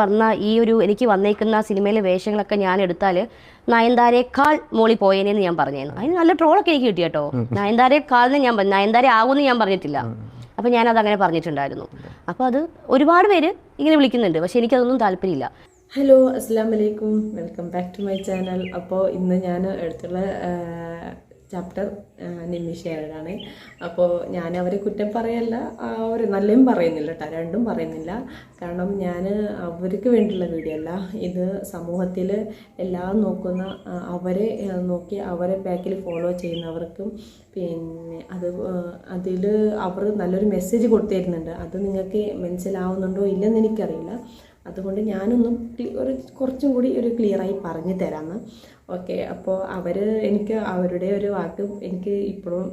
വന്ന ഈ ഒരു എനിക്ക് വന്നേക്കുന്ന സിനിമയിലെ വേഷങ്ങളൊക്കെ ഞാൻ എടുത്താൽ നയൻതാരേക്കാൾ മോളി പോയേനെന്ന് ഞാൻ പറഞ്ഞേന്നു അതിന് നല്ല ട്രോളൊക്കെ എനിക്ക് കിട്ടി കേട്ടോ. നയൻതാരേക്കാളിന് ഞാൻ നയൻതാര ആകുമെന്ന് ഞാൻ പറഞ്ഞിട്ടില്ല. അപ്പോൾ ഞാനത് അങ്ങനെ പറഞ്ഞിട്ടുണ്ടായിരുന്നു. അപ്പോൾ അത് ഒരുപാട് പേര് ഇങ്ങനെ വിളിക്കുന്നുണ്ട്. പക്ഷെ എനിക്കതൊന്നും താല്പര്യമില്ല. ഹലോ അസ്സാം വലൈക്കും welcome back to my channel. അപ്പോൾ ഇന്ന് ഞാൻ എടുത്തുള്ള ചാപ്റ്റർ നിമിഷയാണ്. അപ്പോൾ ഞാൻ അവരെ കുറ്റം പറയല്ല അവർ നല്ലതും പറയുന്നില്ല കേട്ടോ രണ്ടും പറയുന്നില്ല. കാരണം ഞാൻ അവർക്ക് വേണ്ടിയുള്ള വീഡിയോ അല്ല. ഇത് സമൂഹത്തിൽ എല്ലാം നോക്കുന്ന അവരെ നോക്കി അവരെ ബാക്കിൽ ഫോളോ ചെയ്യുന്നവർക്കും പിന്നെ അത് അതിൽ അവർ നല്ലൊരു മെസ്സേജ് കൊടുത്തിരുന്നുണ്ട് അത് നിങ്ങൾക്ക് മനസ്സിലാവുന്നുണ്ടോ ഇല്ലെന്ന് എനിക്കറിയില്ല. അതുകൊണ്ട് ഞാനൊന്നും ഒരു കുറച്ചും കൂടി ഒരു ക്ലിയറായി പറഞ്ഞു തരാമെന്ന് ഓക്കെ അപ്പോൾ അവർ എനിക്ക് അവരുടെ ഒരു വാക്ക് എനിക്ക് ഇപ്പോഴും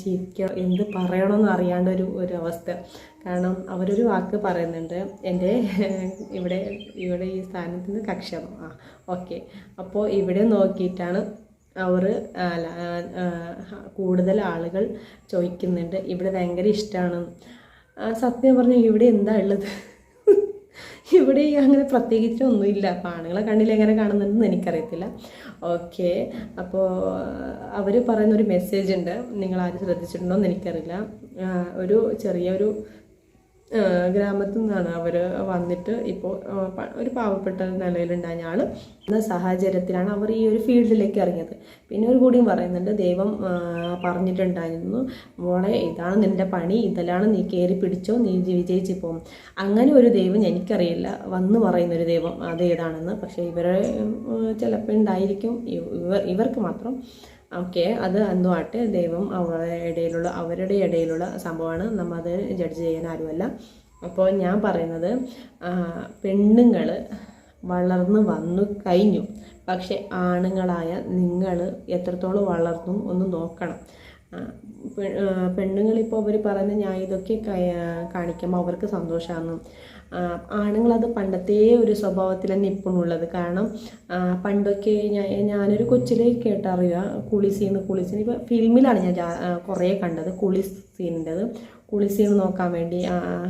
ചിരിക്കുക എന്ത് പറയണമെന്ന് അറിയാണ്ട് ഒരു ഒരു അവസ്ഥ. കാരണം അവരൊരു വാക്ക് പറയുന്നുണ്ട് എന്റെ ഇവിടെ ഇവിടെ ഈ സ്ഥാനത്ത് നിന്ന് കക്ഷം ആ ഓക്കെ. അപ്പോൾ ഇവിടെ നോക്കിയിട്ടാണ് അവർ കൂടുതൽ ആളുകൾ ചോദിക്കുന്നുണ്ട് ഇവിടെ ഭയങ്കര ഇഷ്ടമാണ് സത്യം പറഞ്ഞാൽ ഇവിടെ എന്താ ഉള്ളത്? ഇവിടെ അങ്ങനെ പ്രത്യേകിച്ച് ഒന്നുമില്ല. അപ്പോൾ ആണുങ്ങളെ കണ്ണിൽ എങ്ങനെ കാണുന്നുണ്ടെന്ന് എനിക്കറിയത്തില്ല. ഓക്കെ അപ്പോൾ അവർ പറയുന്ന ഒരു മെസ്സേജ് ഉണ്ട്. നിങ്ങൾ ആരും ശ്രദ്ധിച്ചിട്ടുണ്ടോ എന്ന് എനിക്കറിയില്ല ഒരു ചെറിയൊരു ഗ്രാമത്തിൽ നിന്നാണ് അവർ വന്നിട്ട് ഇപ്പോൾ ഒരു പാവപ്പെട്ട നിലയിലുണ്ടായ ആൾ എന്ന സാഹചര്യത്തിലാണ് അവർ ഈ ഒരു ഫീൽഡിലേക്ക് ഇറങ്ങിയത്. പിന്നെ ഒരു കൂടിയും പറയുന്നുണ്ട് ദൈവം പറഞ്ഞിട്ടുണ്ടായിരുന്നു മോളെ ഇതാണ് നിന്റെ പണി ഇതിലാണ് നീ കയറി പിടിച്ചോ നീ വിജയിച്ച് പോകും അങ്ങനെ ഒരു ദൈവം എനിക്കറിയില്ല വന്ന് പറയുന്നൊരു ദൈവം അത് ഏതാണെന്ന്. പക്ഷേ ഇവരെ ചിലപ്പോൾ ഉണ്ടായിരിക്കും ഇവർ ഇവർക്ക് മാത്രം ഓക്കെ അത് അന്നും ആട്ടെ ദൈവം അവരുടെ ഇടയിലുള്ള അവരുടെ ഇടയിലുള്ള സംഭവമാണ്. നമ്മൾ അത് ജഡ്ജ് ചെയ്യാൻ ആരുമല്ല. അപ്പോൾ ഞാൻ പറയുന്നത് പെണ്ണുങ്ങൾ വളർന്നു വന്നു കഴിഞ്ഞു. പക്ഷെ ആണുങ്ങളായ നിങ്ങൾ എത്രത്തോളം വളർന്നു ഒന്ന് നോക്കണം. പെണ്ണുങ്ങളിപ്പോൾ അവർ പറയുന്ന ഞാൻ ഇതൊക്കെ കാണിക്കുമ്പോൾ അവർക്ക് സന്തോഷമാണ് ആണുങ്ങളത് പണ്ടത്തെ ഒരു സ്വഭാവത്തിൽ തന്നെ ഇപ്പോഴും ഉള്ളത് കാരണം പണ്ടൊക്കെ ഞാൻ ഞാനൊരു കൊച്ചിലെ കേട്ടറിയുക കുളി സീൻ കുളി സീൻ ഇപ്പോൾ ഫിലിമിലാണ് ഞാൻ കുറേ കണ്ടത്. കുളി സീനിന്റെത് കുളി സീൻ നോക്കാൻ വേണ്ടി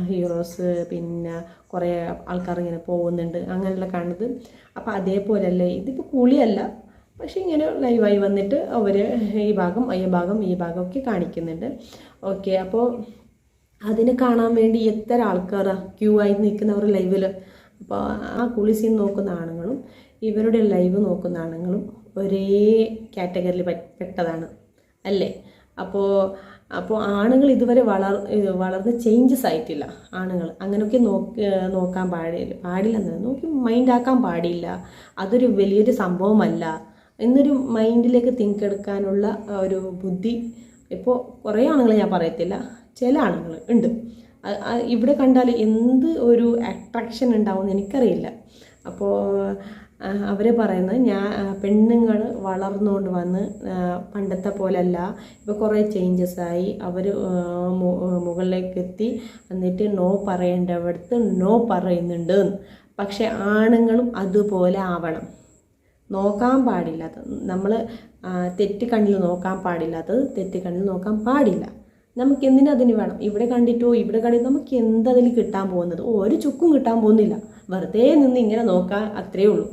ഹീറോസ് പിന്നെ കുറേ ആൾക്കാർ ഇങ്ങനെ പോകുന്നുണ്ട്. അങ്ങനെയുള്ള കാണുന്നത് അപ്പോൾ അതേപോലെയല്ലേ ഇതിപ്പോൾ കുളിയല്ല. പക്ഷേ ഇങ്ങനെ ലൈവായി വന്നിട്ട് അവർ ഈ ഭാഗം ഈ ഭാഗം ഈ ഭാഗം ഒക്കെ കാണിക്കുന്നുണ്ട്. ഓക്കെ അപ്പോൾ അതിനെ കാണാൻ വേണ്ടി എത്ര ആൾക്കാരാണ് ക്യൂ ആയി നിൽക്കുന്നവർ ലൈവിൽ അപ്പോൾ ആ കുളി സീൻ നോക്കുന്ന ആണുങ്ങളും ഇവരുടെ ലൈവ് നോക്കുന്ന ആണുങ്ങളും ഒരേ കാറ്റഗറിയിൽ പെട്ടതാണ്. അല്ലേ? അപ്പോൾ അപ്പോൾ ആണുങ്ങൾ ഇതുവരെ വളർ വളർന്ന് ചേഞ്ചസ് ആയിട്ടില്ല ആണുങ്ങൾ. അങ്ങനെയൊക്കെ നോക്കി നോക്കാൻ പാടില്ല പാടില്ല എന്ന് നോക്കി മൈൻഡാക്കാൻ പാടില്ല. അതൊരു വലിയൊരു സംഭവമല്ല. എന്നൊരു മൈൻഡിലേക്ക് തിങ്ക് എടുക്കാനുള്ള ഒരു ബുദ്ധി ഇപ്പോൾ കുറേ ആണുങ്ങൾ ഞാൻ പറയത്തില്ല. ചില ആണുങ്ങൾ ഉണ്ട്. ഇവിടെ കണ്ടാൽ എന്ത് ഒരു അട്രാക്ഷൻ ഉണ്ടാവുമെന്ന് എനിക്കറിയില്ല. അപ്പോൾ അവർ പറയുന്നത് ഞാൻ പെണ്ണുങ്ങൾ വളർന്നുകൊണ്ട് വന്ന് പണ്ടത്തെ പോലല്ല ഇപ്പോൾ കുറേ ചേഞ്ചസ് ആയി. അവർ മുകളിലേക്ക് എത്തി. എന്നിട്ട് നോ പറയേണ്ടവിടത്ത് നോ പറയുന്നുണ്ട്. പക്ഷെ ആണുങ്ങളും അതുപോലെ ആവണം. നോക്കാൻ പാടില്ലാത്തത് നമ്മൾ തെറ്റ് കണ്ണിൽ നോക്കാൻ പാടില്ലാത്തത് തെറ്റ് കണ്ണിൽ നോക്കാൻ പാടില്ല. നമുക്ക് എന്തിനാ അതിന് വേണം? ഇവിടെ കണ്ടിട്ടോ ഇവിടെ കണ്ടിട്ട് നമുക്ക് എന്തതിൽ കിട്ടാൻ പോകുന്നത്? ഒരു ചുക്കും കിട്ടാൻ പോകുന്നില്ല. വെറുതെ നിന്ന് ഇങ്ങനെ നോക്കാൻ അത്രയേ ഉള്ളൂ.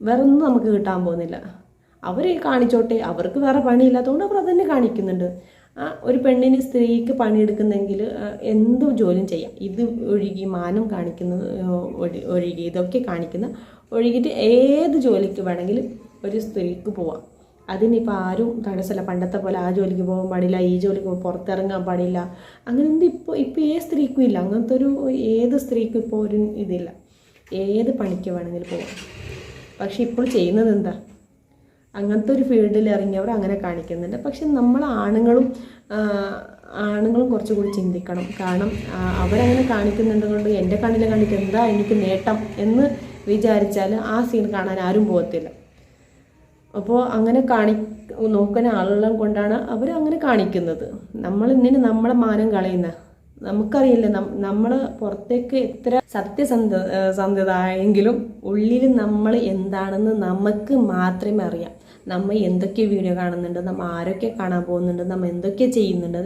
വേറെ ഒന്നും നമുക്ക് കിട്ടാൻ പോകുന്നില്ല. അവർ കാണിച്ചോട്ടെ അവർക്ക് വേറെ പണിയില്ലാത്തതുകൊണ്ട് അവർ അതന്നെ കാണിക്കുന്നുണ്ട്. ഒരു പെണ്ണിന് സ്ത്രീക്ക് പണിയെടുക്കുന്നെങ്കിൽ എന്ത് ജോലിയും ചെയ്യാം. ഇത് ഒഴുകി മാനം കാണിക്കുന്ന ഒഴുകി ഇതൊക്കെ കാണിക്കുന്ന ഒഴുകിയിട്ട് ഏത് ജോലിക്ക് വേണമെങ്കിലും ഒരു സ്ത്രീക്ക് പോവാം. അതിനിപ്പോൾ ആരും തടസ്സമല്ല. പണ്ടത്തെ പോലെ ആ ജോലിക്ക് പോകാൻ പാടില്ല ഈ ജോലിക്ക് പുറത്തിറങ്ങാൻ പാടില്ല. അങ്ങനെ എന്ത് ഇപ്പോൾ ഇപ്പോൾ ഏത് സ്ത്രീക്കും ഇല്ല. അങ്ങനത്തെ ഒരു ഏത് സ്ത്രീക്കും ഇപ്പോൾ ഒരു ഇതില്ല. ഏത് പണിക്ക് വേണമെങ്കിലും പോവാം. പക്ഷെ ഇപ്പോൾ ചെയ്യുന്നത് എന്താ? അങ്ങനത്തെ ഒരു ഫീൽഡിൽ ഇറങ്ങിയവർ അങ്ങനെ കാണിക്കുന്നുണ്ട്. പക്ഷെ നമ്മൾ ആണുങ്ങളും ആണുങ്ങളും കുറച്ചുകൂടി ചിന്തിക്കണം. കാരണം അവരങ്ങനെ കാണിക്കുന്നുണ്ട് എന്റെ കണ്ണിൽ കണ്ടിട്ട് എന്താ എനിക്ക് നേട്ടം എന്ന് വിചാരിച്ചാൽ ആ സീൻ കാണാൻ ആരും പോകത്തില്ല. അപ്പോൾ അങ്ങനെ കാണി നോക്കുന്ന ആളുകളും കൊണ്ടാണ് അവർ അങ്ങനെ കാണിക്കുന്നത്. നമ്മൾ ഇന്നിന് നമ്മളെ മാനം കളയുന്ന നമുക്കറിയില്ല നമ്മൾ പുറത്തേക്ക് എത്ര സത്യസന്ധ ഏഹ് സന്ധതായെങ്കിലും ഉള്ളിൽ നമ്മൾ എന്താണെന്ന് നമുക്ക് മാത്രമേ അറിയാം. നമ്മൾ എന്തൊക്കെ വീഡിയോ കാണുന്നുണ്ട് നമ്മൾ ആരൊക്കെ കാണാൻ പോകുന്നുണ്ട് നമ്മൾ എന്തൊക്കെ ചെയ്യുന്നുണ്ട്.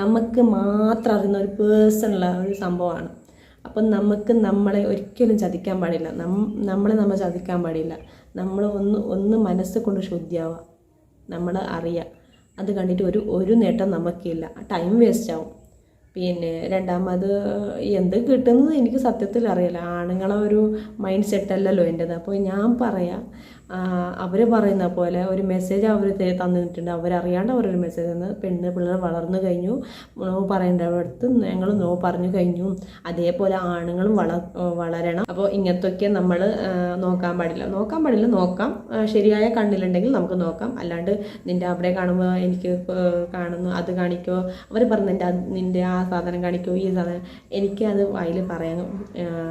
നമുക്ക് മാത്രം അറിയുന്ന ഒരു പേഴ്സണൽ ഒരു സംഭവമാണ്. അപ്പം നമുക്ക് നമ്മളെ ഒരിക്കലും ചതിക്കാൻ പാടില്ല. നമ്മളെ നമ്മൾ ചതിക്കാൻ പാടില്ല. നമ്മൾ ഒന്ന് ഒന്ന് മനസ്സ് കൊണ്ട് ശുദ്ധിയാവുക. നമ്മൾ അറിയുക. അത് കണ്ടിട്ട് ഒരു ഒരു നേട്ടം നമുക്കില്ല. ടൈം വേസ്റ്റ് ആവും. പിന്നെ രണ്ടാമത് എന്ത് കിട്ടുന്നത് എനിക്ക് സത്യത്തിൽ അറിയില്ല. ആണുങ്ങളെ ഒരു മൈൻഡ് സെറ്റ് അല്ലല്ലോ എന്റെത് അപ്പോൾ ഞാൻ പറയാം അവർ പറയുന്ന പോലെ ഒരു മെസ്സേജ് അവർ തന്നിട്ടുണ്ട്. അവരറിയാണ്ട് അവരൊരു മെസ്സേജ് തന്ന് പെണ്ണ് പിള്ളേർ വളർന്നു കഴിഞ്ഞു. നോ പറയേണ്ടടുത്ത് ഞങ്ങൾ നോ പറഞ്ഞു കഴിഞ്ഞു. അതേപോലെ ആണുങ്ങളും വള വളരണം. അപ്പോൾ ഇങ്ങനത്തൊക്കെ നമ്മൾ നോക്കാൻ പാടില്ല. നോക്കാൻ പാടില്ല നോക്കാം. ശരിയായ കണ്ണിലുണ്ടെങ്കിൽ നമുക്ക് നോക്കാം. അല്ലാണ്ട് നിന്റെ അവിടെ കാണുമ്പോൾ എനിക്ക് കാണുന്നു അത് കാണിക്കോ. അവർ പറഞ്ഞു നിന്റെ ആ സാധനം കാണിക്കും ഈ സാധനം. എനിക്കത് അത് അതിൽ പറയാൻ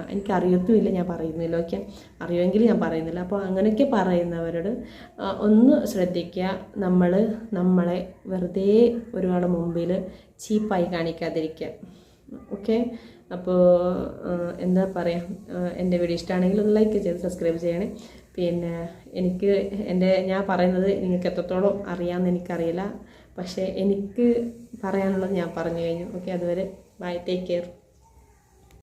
എനിക്കറിയത്തുമില്ല ഞാൻ പറയുന്നില്ല ഓക്കെ? അറിയുമെങ്കിൽ ഞാൻ പറയുന്നില്ല. അപ്പോൾ അങ്ങനെയൊക്കെ പറയുന്നവരോട് ആ, ഒന്ന് ശ്രദ്ധിക്കുക. നമ്മൾ നമ്മളെ വെറുതെ ഒരുപാട് മുമ്പിൽ ചീപ്പായി കാണിക്കാതിരിക്കുക. ഓക്കെ? അപ്പോൾ എന്താ പറയുക എന്റെ വീഡിയോ ഇഷ്ടമാണെങ്കിൽ ഒന്ന് ലൈക്ക് ചെയ്ത് സബ്സ്ക്രൈബ് ചെയ്യണേ. പിന്നെ എനിക്ക് എന്റെ ഞാൻ പറയുന്നത് നിങ്ങൾക്ക് എത്രത്തോളം അറിയാമെന്ന് എനിക്കറിയില്ല. പക്ഷേ എനിക്ക് പറയാനുള്ളത് ഞാൻ പറഞ്ഞു കഴിഞ്ഞു. ഓക്കെ അതുവരെ ബൈ ടേക്ക് കെയർ.